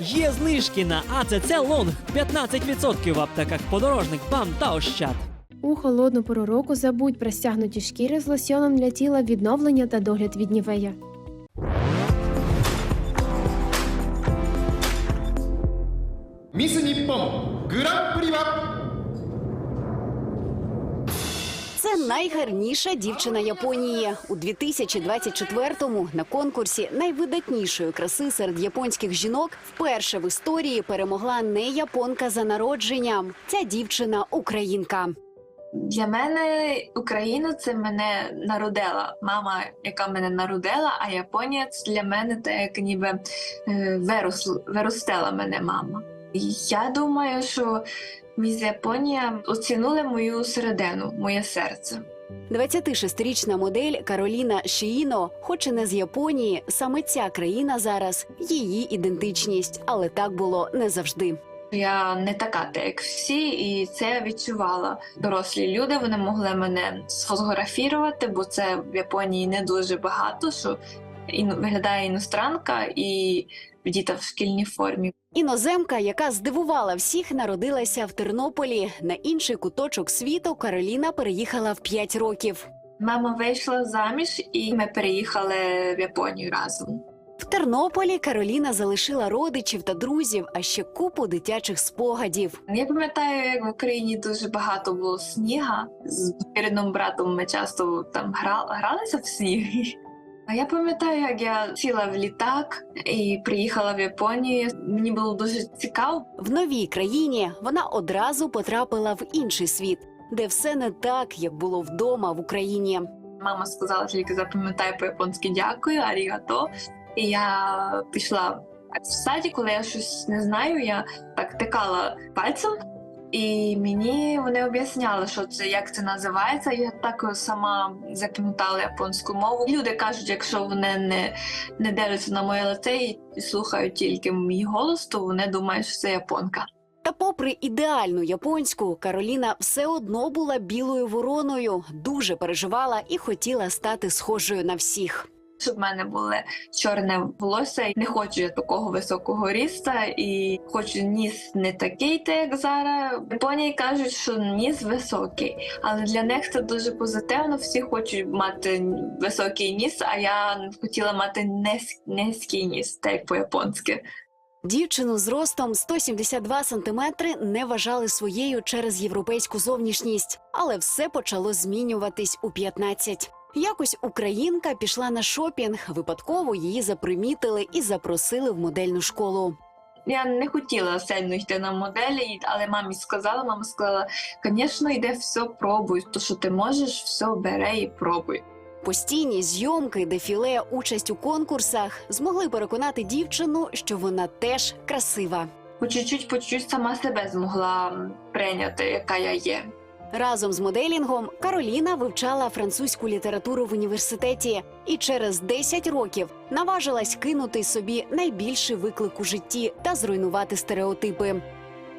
Є знижки на АЦЦ Лонг 15% в аптеках подорожник бам та ощад. У холодну пору року забудь про стягнуті шкіри з лосьоном для тіла відновлення та догляд від нівея. Міс Ніппон Гран-прі Це найгарніша дівчина Японії у 2024-му на конкурсі найвидатнішої краси серед японських жінок вперше в історії перемогла не японка за народженням. Ця дівчина українка. Для мене Україна це мене народила. Мама, яка мене народила, а Японія це для мене те, як ніби е, виростила мене мама. Я думаю, що міс Японія оцінули мою середину, моє серце. 26-річна модель Кароліна Шіїно, хоч і не з Японії, саме ця країна зараз її ідентичність, але так було не завжди. Я не така, та як всі, і це я відчувала. Дорослі люди вони могли мене сфотографувати, бо це в Японії не дуже багато, що виглядає іностранка і діта в шкільній формі. Іноземка, яка здивувала всіх, народилася в Тернополі. На інший куточок світу Кароліна переїхала в 5 років. Мама вийшла заміж, і ми переїхали в Японію разом. В Тернополі Кароліна залишила родичів та друзів, а ще купу дитячих спогадів. Я пам'ятаю, як в Україні дуже багато було сніга. З рідним братом ми часто там гра- гралися в сніг. А я пам'ятаю, як я сіла в літак і приїхала в Японію. Мені було дуже цікаво. В новій країні вона одразу потрапила в інший світ, де все не так, як було вдома в Україні. Мама сказала тільки запам'ятай по-японськи дякую, арігато. І я пішла в саді, коли я щось не знаю, я так тикала пальцем. І мені вони об'ясняли, що це як це називається. Я так сама запам'ятала японську мову. Люди кажуть, якщо вони не, не дивляться на моє лице і слухають тільки мій голос, то вони думають, що це японка. Та, попри ідеальну японську, Кароліна все одно була білою вороною, дуже переживала і хотіла стати схожою на всіх. Щоб в мене було чорне волосся. Не хочу я такого високого ріста і хочу ніс не такий, так як зараз. Японії кажуть, що ніс високий, але для них це дуже позитивно. Всі хочуть мати високий ніс, а я хотіла мати низь- низький ніс, так як по-японськи. Дівчину з ростом 172 сантиметри не вважали своєю через європейську зовнішність, але все почало змінюватись у 15. Якось українка пішла на шопінг. Випадково її запримітили і запросили в модельну школу. Я не хотіла сильно йти на моделі, але мамі сказала, мама сказала: звісно, йди все пробуй. То, що ти можеш, все бери і пробуй. Постійні зйомки, дефіле, участь у конкурсах змогли переконати дівчину, що вона теж красива. По чуть-чуть, по чуть-чуть сама себе змогла прийняти, яка я є. Разом з моделінгом Кароліна вивчала французьку літературу в університеті і через 10 років наважилась кинути собі найбільший виклик у житті та зруйнувати стереотипи.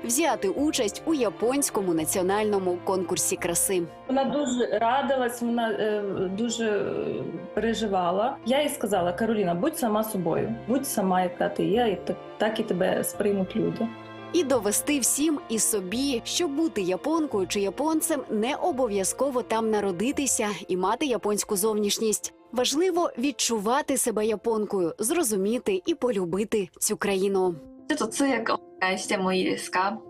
Взяти участь у японському національному конкурсі краси. Вона дуже радилась, вона е, дуже е, переживала. Я їй сказала: Кароліна, будь сама собою, будь сама, яка ти є, і так, так і тебе сприймуть люди І довести всім і собі, що бути японкою чи японцем не обов'язково там народитися і мати японську зовнішність. Важливо відчувати себе японкою, зрозуміти і полюбити цю країну. ちょっと通訳お願いしてもいいですか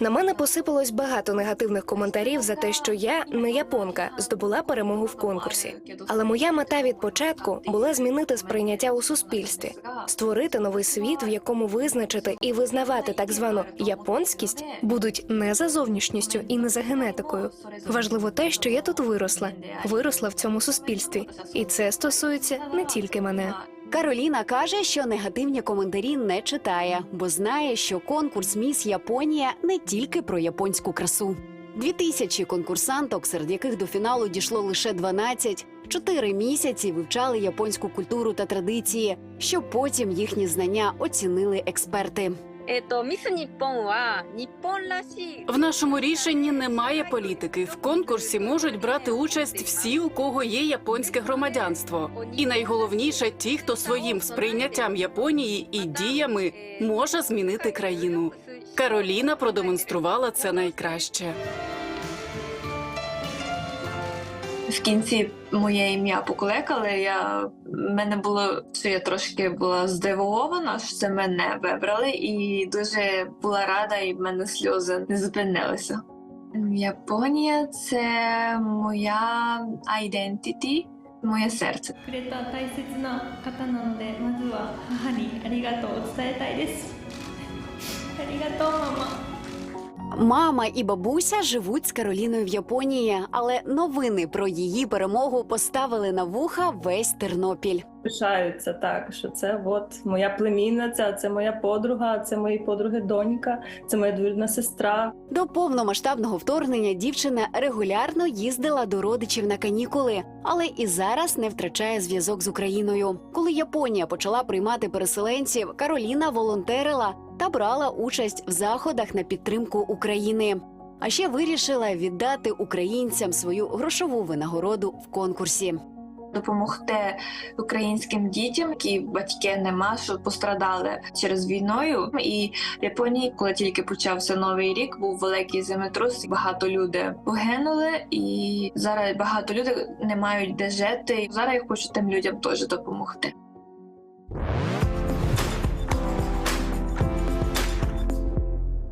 на мене посипалось багато негативних коментарів за те, що я не японка здобула перемогу в конкурсі. Але моя мета від початку була змінити сприйняття у суспільстві, створити новий світ, в якому визначити і визнавати так звану японськість будуть не за зовнішністю і не за генетикою. Важливо те, що я тут виросла, виросла в цьому суспільстві, і це стосується не тільки мене. Кароліна каже, що негативні коментарі не читає, бо знає, що конкурс Міс Японія не тільки про японську красу. Дві тисячі конкурсанток, серед яких до фіналу дійшло лише 12, чотири місяці вивчали японську культуру та традиції, щоб потім їхні знання оцінили експерти. В нашому рішенні немає політики. В конкурсі можуть брати участь всі, у кого є японське громадянство, і найголовніше ті, хто своїм сприйняттям Японії і діями може змінити країну. Кароліна продемонструвала це найкраще. В кінці моє ім'я поклекали. Я мене було що я трошки була здивована, що це мене вибрали, і дуже була рада, і в мене сльози не зупинилися. Японія це моя айдентіті, моє серце. くれ Мама і бабуся живуть з Кароліною в Японії, але новини про її перемогу поставили на вуха весь Тернопіль. Пишаються так, що це от моя племінниця, це моя подруга, це мої подруги донька, це моя двоюрідна сестра. До повномасштабного вторгнення дівчина регулярно їздила до родичів на канікули, але і зараз не втрачає зв'язок з Україною. Коли Японія почала приймати переселенців, Кароліна волонтерила та брала участь в заходах на підтримку України. А ще вирішила віддати українцям свою грошову винагороду в конкурсі. допомогти українським дітям, які батьки нема, що пострадали через війною. І в Японії, коли тільки почався новий рік, був великий землетрус. Багато людей погинули, і зараз багато людей не мають де жити. Зараз я хочу тим людям теж допомогти.